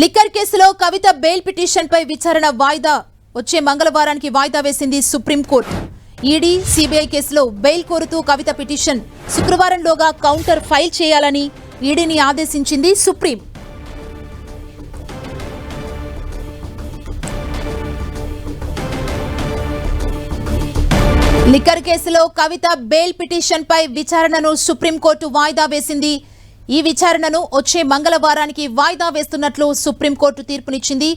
Liquor కేసులో కవిత bail పిటిషన్పై విచారణ వాయిదా. వచ్చే మంగళవారానికి వాయిదా వేసింది సుప్రీంకోర్టు ఈడీ సిబిఐ కేసులో బెయిల్ కోరుతూ కవిత పిటిషన్ శుక్రవారంలోగా కౌంటర్ ఫైల్ చేయాలని ఈడీని ఆదేశించింది సుప్రీం. లిక్కర్ కేసులో కవిత బెయిల్ పిటిషన్పై విచారణను సుప్రీంకోర్టు వాయిదా వేసింది ఈ విచారణను వచ్చే మంగళవారానికి వాయిదా వేస్తున్నట్లు సుప్రీంకోర్టు తీర్పునిచ్చింది.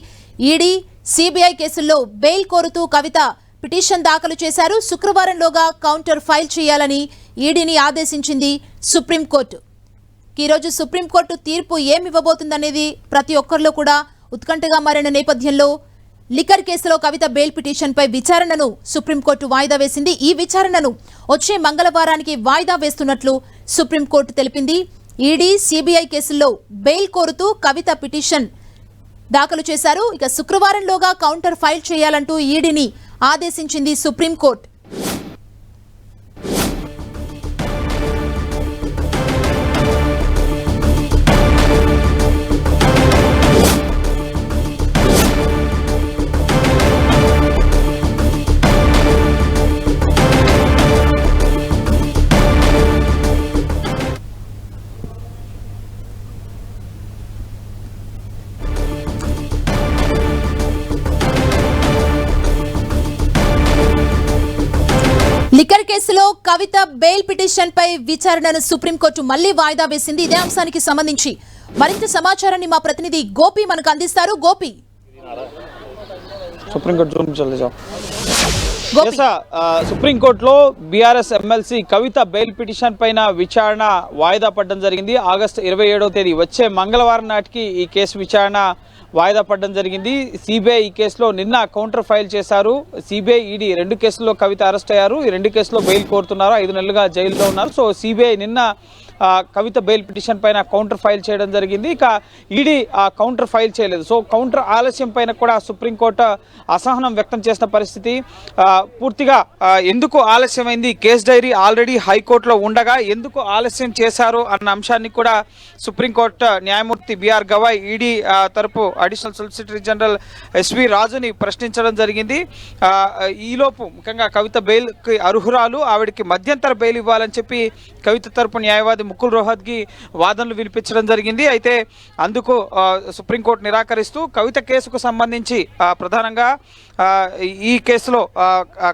ఈడీ సిబిఐ కేసుల్లో బెయిల్ కోరుతూ కవిత పిటిషన్ దాఖలు చేశారు. శుక్రవారంలోగా కౌంటర్ ఫైల్ చేయాలని ఈడీని ఆదేశించింది సుప్రీంకోర్టు. ఈరోజు సుప్రీంకోర్టు తీర్పు ఏమివ్వబోతుందనేది ప్రతి ఒక్కరిలో కూడా ఉత్కంఠగా మారిన నేపథ్యంలో లిక్కర్ కేసులో కవిత బెయిల్ పిటిషన్పై విచారణను సుప్రీంకోర్టు వాయిదా వేసింది. ఈ విచారణను వచ్చే మంగళవారానికి వాయిదా వేస్తున్నట్లు సుప్రీంకోర్టు తెలిపింది. ఈడీ సిబిఐ కేసుల్లో బెయిల్ కోరుతూ కవిత పిటిషన్ దాఖలు చేశారు. ఇక శుక్రవారంలోగా కౌంటర్ ఫైల్ చేయాలంటూ ఈడీని ఆదేశించింది సుప్రీంకోర్టు. లిక్కర్ కేసులో కవిత బెయిల్ పిటిషన్ పై విచారణను సుప్రీంకోర్టు మళ్ళీ వాయిదా వేసింది. ఇదే అంశానికి సంబంధించి మరింత సమాచారాన్ని మా ప్రతినిధి గోపి మనకు అందిస్తారు. గోపి. సుప్రీంకోర్టు చూపించాలి సార్ గోపి సుప్రీంకోర్టులో BRS MLC Kavitha bail petition పైన విచారణ వాయిదా పడడం జరిగింది. ఆగస్టు ఇరవై ఏడవ తేదీ వచ్చే మంగళవారం నాటికి ఈ కేసు విచారణ వాయిదా పడడం జరిగింది. సిబిఐ ఈ కేసులో నిన్న కౌంటర్ ఫైల్ చేశారు. సిబిఐ ఈడీ రెండు కేసుల్లో కవిత అరెస్ట్ అయ్యారు. ఈ రెండు కేసులో బెయిల్ కోరుతున్నారు. ఐదు నెలలుగా జైల్లో ఉన్నారు. సో సిబిఐ నిన్న కవిత బెయిల్ పిటిషన్ పైన కౌంటర్ ఫైల్ చేయడం జరిగింది. ఇక ఈడీ ఆ కౌంటర్ ఫైల్ చేయలేదు. సో కౌంటర్ ఆలస్యం పైన కూడా సుప్రీంకోర్టు అసహనం వ్యక్తం చేసిన పరిస్థితి. పూర్తిగా ఎందుకు ఆలస్యమైంది? కేస్ డైరీ ఆల్రెడీ హైకోర్టులో ఉండగా ఎందుకు ఆలస్యం చేశారు అన్న అంశాన్ని కూడా సుప్రీంకోర్టు న్యాయమూర్తి బిఆర్ గవాయ్ ఈడీ తరపు అడిషనల్ సొలిసిటరీ జనరల్ ఎస్వి రాజుని ప్రశ్నించడం జరిగింది. ఈలోపు ముఖ్యంగా కవిత బెయిల్కి అర్హురాలు ఆవిడకి మధ్యంతర బెయిల్ ఇవ్వాలని చెప్పి కవిత తరపు న్యాయవాది ముకుల్ రోహత్కి వాదనలు వినిపించడం జరిగింది. అయితే అందుకు సుప్రీంకోర్టు నిరాకరిస్తూ కవిత కేసుకు సంబంధించి ప్రధానంగా ఈ కేసులో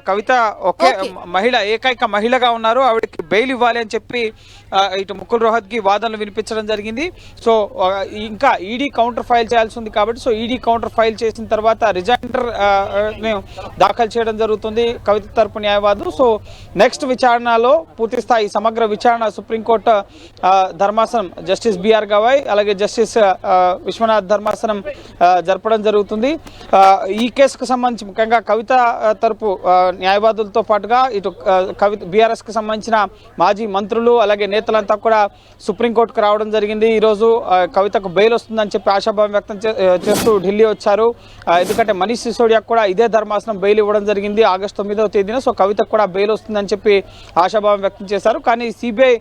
కవిత ఒకే. మహిళ ఏకైక మహిళగా ఉన్నారు. ఆవిడకి బెయిల్ ఇవ్వాలి అని చెప్పి ఇటు ముకుల్ రోహత్కి వాదనలు వినిపించడం జరిగింది. సో ఇంకా ఈడీ కౌంటర్ ఫైల్ చేయాల్సి ఉంది కాబట్టి సో ఈడీ కౌంటర్ ఫైల్ చేసిన తర్వాత రిజైండర్ దాఖలు చేయడం జరుగుతుంది కవిత తరపు న్యాయవాదులు. సో నెక్స్ట్ విచారణలో పూర్తి స్థాయి సమగ్ర విచారణ సుప్రీంకోర్టు ధర్మాసనం జస్టిస్ బిఆర్ గవాయ్ అలాగే జస్టిస్ విశ్వనాథ్ ధర్మాసనం జరపడం జరుగుతుంది. ఈ కేసుకు సంబంధించి ముఖ్యంగా కవిత తరపు న్యాయవాదులతో పాటుగా ఇటు కవిత బీఆర్ఎస్కి సంబంధించిన మాజీ మంత్రులు అలాగే నేతలంతా కూడా సుప్రీంకోర్టుకు రావడం జరిగింది. ఈరోజు కవితకు బెయిల్ వస్తుందని చెప్పి ఆశాభావం వ్యక్తం చేస్తూ ఢిల్లీ వచ్చారు. ఎందుకంటే మనీష్ సిసోడియా కూడా ఇదే ధర్మాసనం బెయిల్ ఇవ్వడం జరిగింది ఆగస్టు తొమ్మిదవ తేదీన. సో కవితకు కూడా బెయిల్ వస్తుందని చెప్పి ఆశాభావం వ్యక్తం చేశారు. కానీ సిబిఐ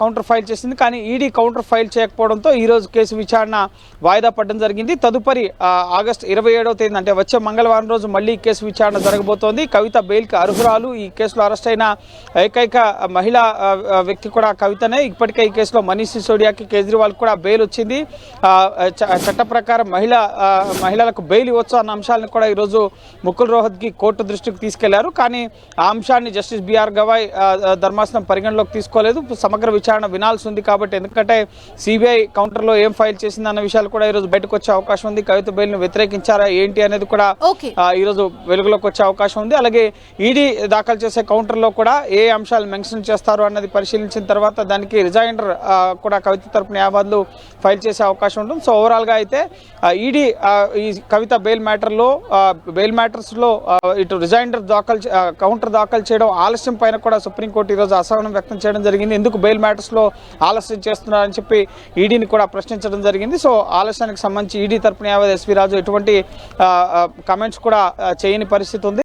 కౌంటర్ కౌంటర్ ఫైల్ చేసింది. కానీ ఈడీ కౌంటర్ ఫైల్ చేయకపోవడంతో ఈ రోజు కేసు విచారణ వాయిదా పడడం జరిగింది. తదుపరి ఆగస్టు ఇరవై ఏడవ తేదీ అంటే వచ్చే మంగళవారం రోజు మళ్ళీ ఈ కేసు విచారణ జరగబోతోంది. కవిత బెయిల్కి అర్హురాలు. ఈ కేసులో అరెస్ట్ అయిన ఏకైక మహిళా వ్యక్తి కూడా కవితనే. ఇప్పటికే ఈ కేసులో మనీష్ సిసోడియాకి కేజ్రీవాల్ కూడా బెయిల్ వచ్చింది. ఆ, చ- చట్ట ప్రకారం మహిళ మహిళలకు బెయిల్ ఇవ్వచ్చు అన్న అంశాలను కూడా ఈరోజు ముకుల్ రోహత్కి కోర్టు దృష్టికి తీసుకెళ్ళారు. కానీ ఆ అంశాన్ని జస్టిస్ బిఆర్ గవాయ్ ధర్మాసనం పరిగణలోకి తీసుకోలేదు. సమగ్ర విచారణ వినాల్సి ఉంది కాబట్టి ఎందుకంటే సిబిఐ కౌంటర్లో ఏం ఫైల్ చేసింది అన్న విషయాలు కూడా ఈరోజు బయటకు వచ్చే అవకాశం ఉంది. కవిత బెయిల్ను వ్యతిరేకించారా ఏంటి అనేది కూడా ఈరోజు వెలుగులోకి వచ్చే అవకాశం ఉంది. అలాగే ఈడీ దాఖలు చేసే కౌంటర్లో కూడా ఏ అంశాలు మెన్షన్ చేస్తారు అన్నది పరిశీలించిన తర్వాత దానికి రిజైండర్ కూడా కవిత తరపు న్యాయవాదులు ఫైల్ చేసే అవకాశం ఉంటుంది. సో ఓవరాల్గా అయితే ఈడీ ఈ కవిత బెయిల్ మ్యాటర్లో బెయిల్ మ్యాటర్స్లో ఇటు రిజైండర్ దాఖలు కౌంటర్ దాఖలు చేయడం ఆలస్యం పైన కూడా సుప్రీంకోర్టు ఈరోజు అసహనం వ్యక్తం చేయడం జరిగింది. ఎందుకు బెయిల్ మ్యాటర్స్లో ఆలస్యం చేస్తున్నారని చెప్పి ఈడీని కూడా ప్రశ్నించడం జరిగింది. సో ఆలస్యానికి సంబంధించి ఈడీ తరపున యావత్ ఎస్వి రాజు ఎటువంటి కమెంట్స్ కూడా చేయని పరిస్థితి ఉంది.